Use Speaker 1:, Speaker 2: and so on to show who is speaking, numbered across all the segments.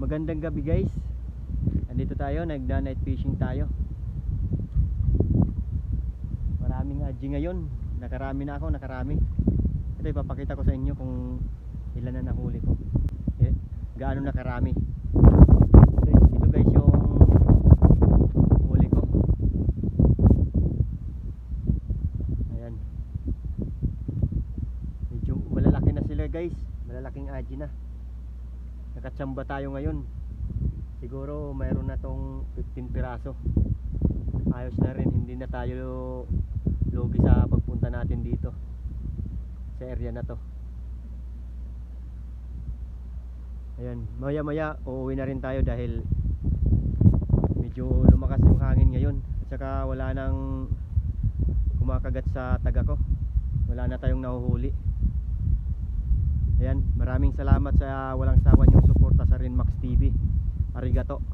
Speaker 1: Magandang gabi guys. Andito tayo, nagda night fishing tayo. Maraming adji ngayon. Nakarami na ako, nakarami. Ito ipapakita ko sa inyo kung ilan na nahuli ko. Eh, gaano nakarami. Ito, guys yung huli ko. Ayan. Medyo malalaki na sila guys. Malalaking adji na. Nakatsamba tayo ngayon. Siguro mayroon na tong 15 piraso. Ayos na rin, hindi na tayo logi sa pagpunta natin dito. Sa area na to. Ayan, maya maya uuwi na rin tayo dahil medyo lumakas yung hangin ngayon. At saka wala nang kumakagat sa taga ko. Wala na tayong nahuhuli. Ayan, maraming salamat sa walang sawa niyong suporta sa Rinmax TV. Arigato.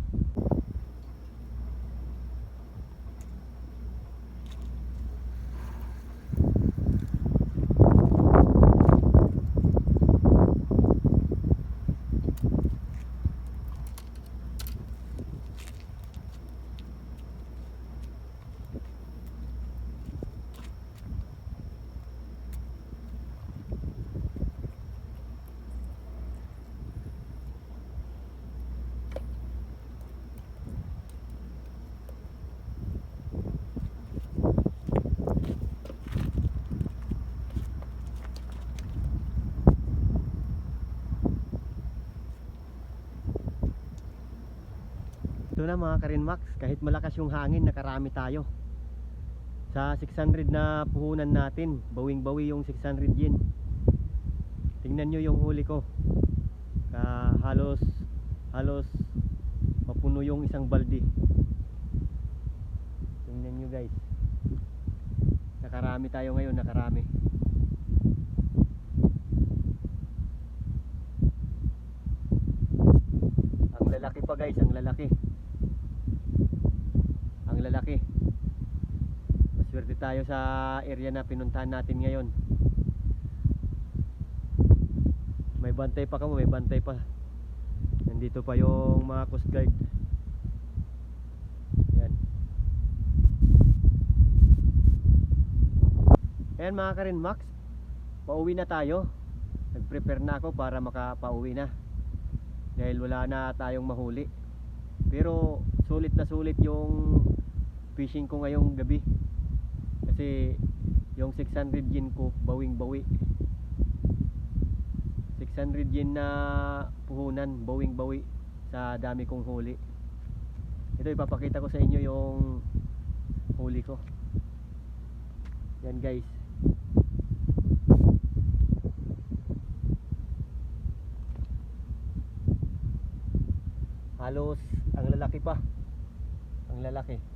Speaker 1: Ito na mga Karinmax, kahit malakas yung hangin, nakarami tayo. Sa 600 na puhunan natin, bawing-bawi yung 600 yen. Tingnan nyo yung huli ko. Ka halos halos mapuno yung isang balde. Tingnan nyo guys. Nakarami tayo ngayon, nakarami. Ang lalaki pa guys, ang lalaki. Ang lalaki. Maswerte tayo sa area na pinuntahan natin ngayon. May bantay pa kamo, may bantay pa. Nandito pa yung mga coast guard. Yan. Ayan mga karin Max, pauwi na tayo. Nag-prepare na ako para makapauwi na. Dahil wala na tayong mahuli. Pero sulit na sulit yung fishing ko ngayong gabi. Kasi yung 600 yen ko, bawing-bawi. 600 yen na puhunan, bawing-bawi sa dami kong huli. Ito ipapakita ko sa inyo yung huli ko. Yan guys. Halos ang lalaki pa. Ang lalaki.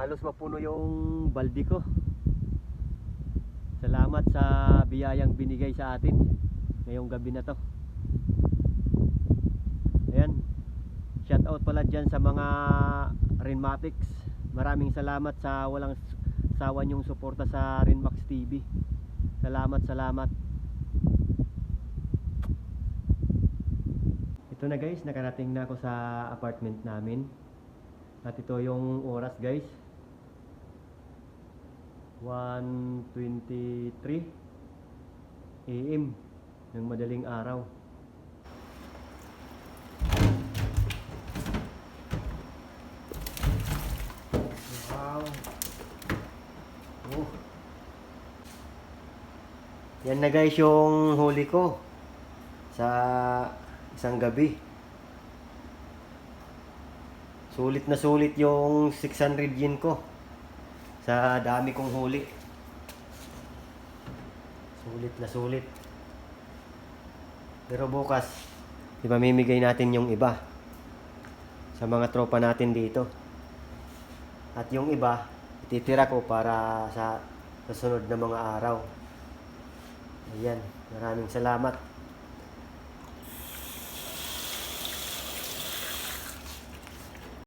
Speaker 1: Halos mapuno yung baldi ko. Salamat sa biyayang binigay sa atin ngayong gabi na to. Ayan. Shout out pala dyan sa mga Rinmatics. Maraming salamat sa walang sawa niyong suporta sa Rinmax TV. Salamat, salamat. Ito na guys, nakarating na ako sa apartment namin. At ito yung oras guys. 1.23 AM ng madaling araw. Wow. Oh. Yan na guys yung huli ko sa isang gabi. Sulit na sulit yung 600 yen ko sa dami kong huli. Sulit na sulit. Pero bukas, ipamimigay natin yung iba sa mga tropa natin dito. At yung iba, ititira ko para sa susunod na mga araw. Ayan, maraming salamat.